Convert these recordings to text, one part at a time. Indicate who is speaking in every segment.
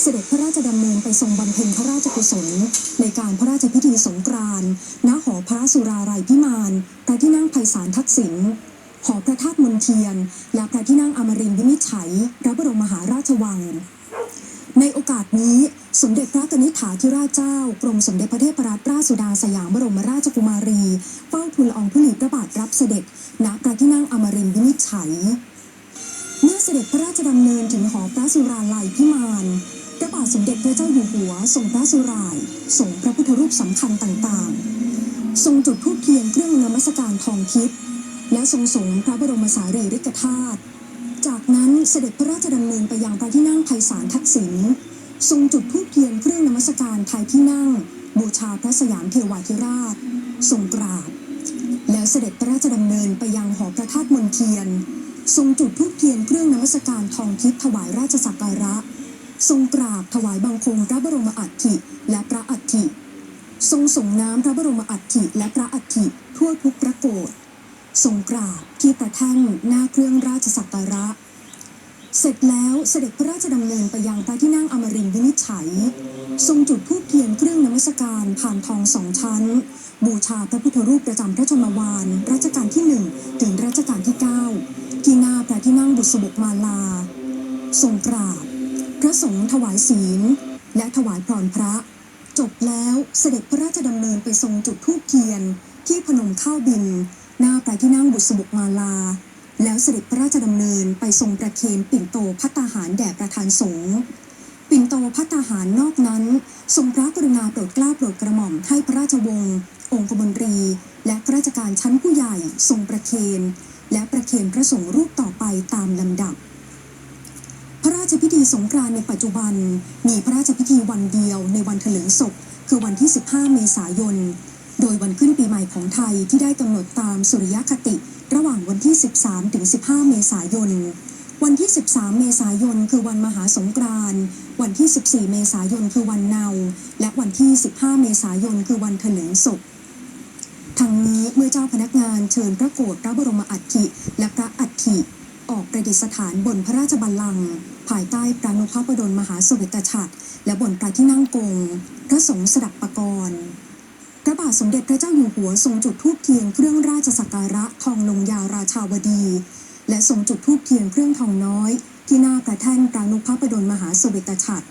Speaker 1: เสด็จพระราชดำเนินไปทรงบำเพ็ญพระราชกุศล ในการพระราชพิธีสงกรานต์ณหอพระสุราลัยพิมานพระที่นั่งไพศาลทักษิณหอพระธาตุมนเทียน และพระที่นั่งอมรินทร์วินิจฉัยพระบรมมหาราชวัง ในโอกาสนี้ สมเด็จพระกนิษฐาธิราชเจ้ากรมสมเด็จพระเทพรัตนราชสุดาสยามบรมราชกุมารีเฝ้าทูลอองธุลีพระบาทรับเสด็จณพระที่นั่งอมรินทร์วินิจฉัย เมื่อเสด็จพระราชดำเนินถึงหอพระสุราลัยพิมานพระบาทสมเด็จพระเจ้าอยู่หัวทรงพระสุรายทรงพระพุทธรูปสำคัญต่างๆ ทรงจุดธูปเทียนเครื่องนมัสการทองทิพย์และทรงสงพระบรมสารีริกธาตุจากนั้นเสด็จพระราชดำเนินไปยังพระที่นั่งไพศาลทักษิณทรงจุดธูปเทียนเครื่องนมัสการภายที่นั่ง บูชาพระสยามเทวาธิราช ทรงกราบ แล้วเสด็จพระราชดำเนินไปยังหอพระธาตุมนเทียน ทรงจุดธูปเทียนเครื่องนมัสการทองทิพย์ถวายราชสักการะ ทรงกราบถวายบังคมพระบรมอัฐิและพระอัฐิ ทรงส่งน้ำพระบรมอัฐิและพระอัฐิทั่วทุกพระโกศทรงกราบที่ประแท่นหน้าเครื่องราชสักการะ เสร็จแล้วเสด็จพระราชดำเนินไปยังพระที่นั่งอมรินทร์วินิจฉัย ทรงจุดธูปเทียนเครื่องนมัสการผ่านทองสองชั้น บูชาพระพุทธรูปประจำพระชนมวานรัชกาลที่หนึ่งถึงรัชกาลที่เก้า ที่หน้าพระที่นั่งบุษบกมาลาทรงกราบ พระสงฆ์ถวายศีล และถวายพรพระ จบแล้วเสด็จพระราชดำเนินไปทรงจุดธูปเทียน ที่พนมข้าวบิน หน้าพระที่นั่งบุษบกมาลา แล้วเสด็จพระราชดำเนินไปทรงประเคนปิ่นโตพัตาหารแด่ประธานสงฆ์ปิ่นโตพัตตาหารนอกนั้น ทรงพระกรุณาโปรดเกล้าโปรดกระหม่อมให้พระราชวงศ์องคมนตรี และข้าราชการชั้นผู้ใหญ่ทรงประเคน และประเคนพระสงฆ์รูปต่อไปตามลำดับ พระราชพิธีสงกรานต์ในปัจจุบัน มีพระราชพิธีวันเดียวในวันเถลิงศพ คือวันที่ 15 เมษายน โดยวันขึ้นปีใหม่ของไทยที่ได้กำหนดตามสุริยคติ ระหว่างวันที่ 13 ถึง 15 เมษายน วันที่ 13 เมษายน คือวันมหาสงกรานต์วันที่ 14 เมษายน คือวันเนา และวันที่ 15 เมษายน คือวันเถลิงศพ ทั้งนี้เมื่อเจ้าพนักงานเชิญพระโกรธพระบรมอัฐิและพระอัฐิออกประดิษฐานบนพระราชบัลลังก์ภายใต้พระนุภาพดลมหาสวิตฉัตรและบนพระที่นั่งกงพระสงฆ์สดับปกรณ์พระบาทสมเด็จพระเจ้าอยู่หัวทรงจุดธูปเทียนเครื่องราชสักการะทองลงยาราชาวดี และทรงจุดธูปเทียนเครื่องทองน้อย ที่หน้าพระแท่นพระนุภาพดลมหาสวิตฉัตร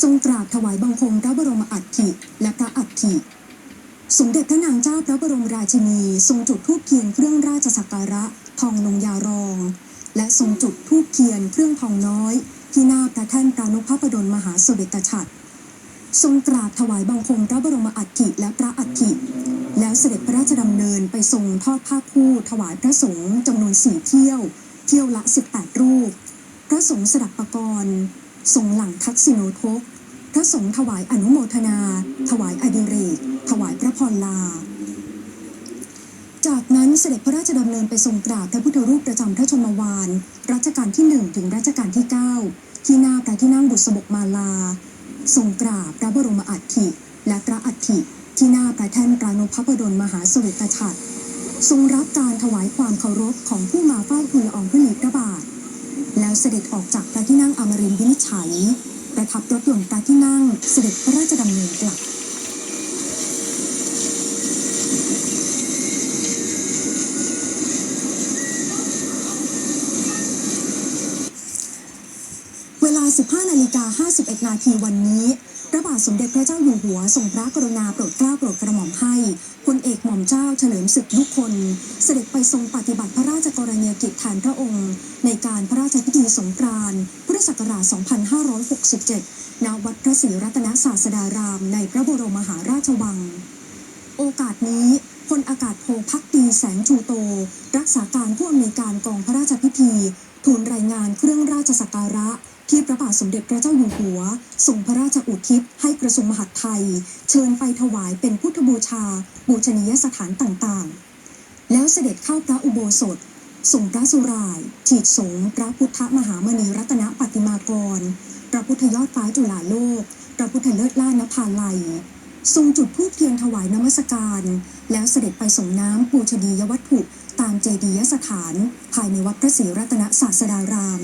Speaker 1: ทรงกราบถวายบังคมพระบรมอัฐิและพระอัฐิ สมเด็จพระนางเจ้าพระบรมราชินี ทรงจุดธูปเทียนเครื่องราชสักการะทองลงยารอง และทรงจุดธูปเทียนเครื่องทองน้อย ที่หน้าพระแท่นพระนุภาพดลมหาสวิตฉัตรทรงกราบถวายบังคมพระบรมอัฐิและพระอัฐิ แล้วเสด็จพระราชดำเนินไปทรงทอดผ้าคู่ถวายพระสงฆ์จำนวนสี่เที่ยว เที่ยวละ 18 รูป พระสงฆ์สดับปกรณ์ทรงหลังทักษิโนทก พระสงฆ์ถวายอนุโมทนา ถวายอดิเรก ถวายพระพรลา จากนั้นเสด็จพระราชดำเนินไปทรงกราบพระพุทธรูปประจำพระชนมวาน รัชกาลที่1ถึงรัชกาลที่ 9 ที่หน้าพระที่นั่งบุษบกมาลา ทรงกราบพระบรมอัฐิ และพระอัฐิ ที่หน้าพระแท่นปรานุภาพดลมหาสวิตฉัตรทรงรับการถวายความเคารพของผู้มาเฝ้าทูลละอองธุลีพระบาท แล้วเสด็จออกจากพระที่นั่งอมรินทร์วินิจฉัย ประทับรถยนต์พรที่นั่งเสด็จพระราชดำเนินกลับเวลา 15 นาฬิกา 51 นาทีวันนี้ ระบาทสมเด็จพระเจ้าอยู่หัวทรงพระกรุณาโปรดเกล้าโปรดกระหม่อมให้พลเอกหม่อมเจ้าเฉลิมศึกยุคน เสด็จไปทรงปฏิบัติพระราชกรณียกิจแทนพระองค์ ในการพระราชพิธีสงกรานต์พุทธศักราช 2567 ณ วัดพระศรีรัตนศาสดาราม ในพระบรมมหาราชวัง โอกาสนี้พลอากาศโทพักดีแสงชูโต รักษาการผู้อำนวยการกองพระราชพิธีทูลรายงานเครื่องราชสักการะ ที่พระบาทสมเด็จพระเจ้าอยู่หัวส่งพระราชอุทิศให้กระทรวงมหาดไทย เชิญไปถวายเป็นพุทธบูชา บูชนียสถานต่างๆ แล้วเสด็จเข้าพระอุโบสถส่งพระสุราย ฉีดสงพระพุทธมหามณีรัตนปฏิมากร พระพุทธยอดฟ้าจุฬาโลก พระพุทธเลิศล่านภาลัย ทรงจุดธูปเทียนถวายนมัสการ แล้วเสด็จไปส่งน้ำปูชนียวัตถุตามเจดียสถาน ภายในวัดพระศรีรัตนศาสดาราม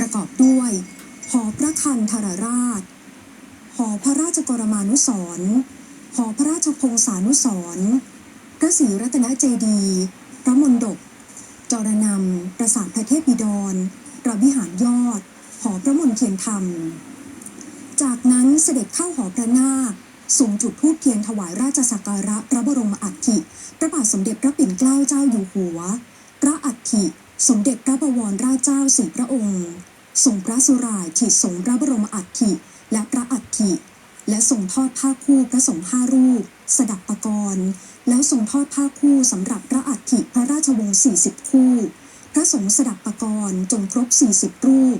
Speaker 1: ประกอบด้วย หอพระคันธรราช หอพระราชกรมานุสรหอพระราชพงศานุสรพระศรีรัตนเจดีย์พระมณฑปจรนำปราสาทพระเทพบิดรพระวิหารยอด หอพระมนเทียนธรรม จากนั้นเสด็จเข้าหอพระนาคส่งจุดธูปเทียนถวายราชสักการะพระบรมอัฐิพระบาทสมเด็จพระปิ่นเกล้าเจ้าอยู่หัว พระอัฐิสมเด็จพระบวรราชเจ้าสี่พระองค์ ส่งพระสุรายถีดสงพระบรมอัฐิและพระอัฐิและส่งทอดผ้าคู่พระสงฆ์ห้ารูป สดับปกรณ์แล้วส่งทอดผ้าคู่สำหรับพระอัฐิพระราชวงศ์40 คู่ พระสงฆ์สดับปกรณ์จนครบ 40 รูป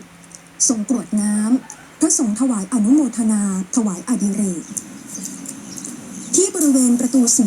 Speaker 1: ส่งกรวดน้ำพระสงฆ์ถวายอนุโมทนา ถวายอดิเรกที่บริเวณประตูสี